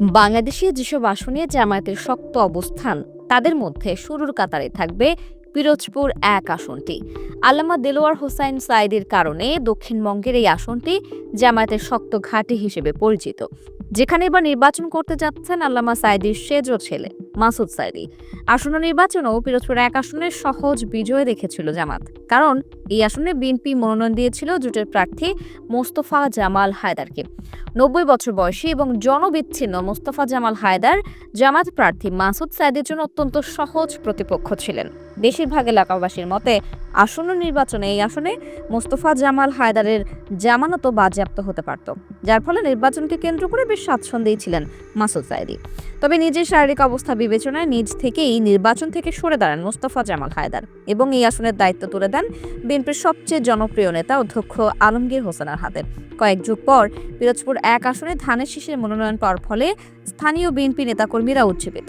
বাংলাদেশে যেসব আসনে জামায়াতের শক্ত অবস্থান, তাদের মধ্যে শুরুর কাতারে থাকবে পিরোজপুর এক আসনটি। আল্লামা দেলোয়ার হোসাইন সাইদের কারণে দক্ষিণবঙ্গের এই আসনটি জামায়াতের শক্ত ঘাঁটি হিসেবে পরিচিত। যেখানে এবার নির্বাচন করতে যাচ্ছেন আল্লামা সাইদির সেজ ছেলে। মাসুদ সাইদি। আসন্ন নির্বাচনেও পিরোজপুর এক আসনে সহজ বিজয় দেখেছিল জামাত। কারণ এই আসনে বিএনপি মনোনয়ন দিয়েছিল জোটের প্রার্থী মোস্তফা জামাল হায়দারকে। নব্বই বছর বয়সী এবং জনবিচ্ছিন্ন মোস্তফা জামাল হায়দার জামাত প্রার্থী মাসুদ সাইদের জন্য অত্যন্ত সহজ প্রতিপক্ষ ছিলেন। বেশিরভাগ এলাকাবাসীর মতে, আসন্ন নির্বাচনে এই আসনে মোস্তফা জামাল হায়দারের জামানত বাজেয়াপ্ত হতে পারত, যার ফলে নির্বাচনকে কেন্দ্র করে বেশ স্বাচ্ছন্দ্যেই ছিলেন মাসুদ সাইদি। তবে নিজের শারীরিক অবস্থা বিবেচনায় নিজ থেকেই নির্বাচন থেকে সরে দাঁড়ান মোস্তফা জামাল হায়দার এবং এই আসনের দায়িত্ব তুলে দেন বিএনপির সবচেয়ে জনপ্রিয় নেতা অধ্যক্ষ আলমগীর হোসেনের হাতে কয়েক যুগ পর পিরোজপুর এক আসনে ধানের শীষের মনোনয়ন পাওয়ার ফলে স্থানীয় বিএনপি নেতাকর্মীরা উজ্জীবিত।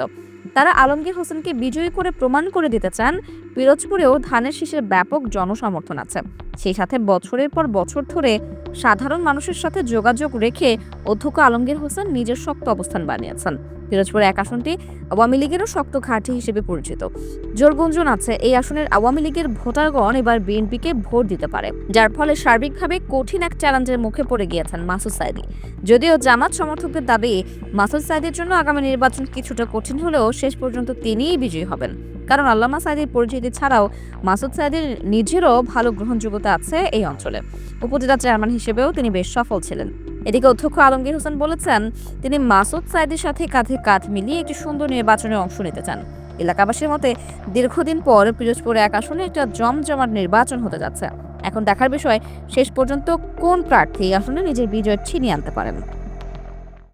তারা আলমগীর হোসেনকে বিজয়ী করে প্রমাণ করে দিতে চান পিরোজপুরেও ধানের শীষের ব্যাপক জনসমর্থন আছে। সেই সাথে বছরের পর বছর ধরে সাধারণ মানুষের সাথে যোগাযোগ রেখে অধ্যক্ষ আলমগীর হোসেন নিজের শক্ত অবস্থান বানিয়েছেন। পিরোজপুর এক আসনটি আওয়ামী লীগেরও শক্ত ঘাঁটি হিসেবে পরিচিত। জোর গুঞ্জন আছে এই আসনের আওয়ামী লীগের ভোটারগণ এবার বিএনপিকে ভোট দিতে পারে, যার ফলে সার্বিকভাবে কঠিন এক চ্যালেঞ্জের মুখে পড়ে গিয়েছেন মাসুদ সাইদি। যদিও জামাত সমর্থকদের দাবি, মাসুদ সাইদের জন্য আগামী নির্বাচন কিছুটা কঠিন হলেও শেষ পর্যন্ত তিনিই বিজয়ী হবেন। কারণ আল্লামা সাইদির পরিচিতি ছাড়াও মাসুদ সাইদির নিজেরও ভালো গ্রহণযোগ্যতা আছে এই অঞ্চলে। উপজেলা চেয়ারম্যান হিসেবেও তিনি বেশ সফল ছিলেন। এদিকে অধ্যক্ষ আলমগীর হোসেন বলেছেন, তিনি মাসুদ সাইদের সাথে কাঁধে কাঁধ মিলিয়ে একটি সুন্দর নির্বাচনে অংশ নিতে চান। এলাকাবাসীর মতে, দীর্ঘদিন পর পিরোজপুরে এক আসনে একটা জমজমাট নির্বাচন হতে যাচ্ছে। এখন দেখার বিষয়, শেষ পর্যন্ত কোন প্রার্থী আসনে নিজের বিজয় ছিনিয়ে আনতে পারেন।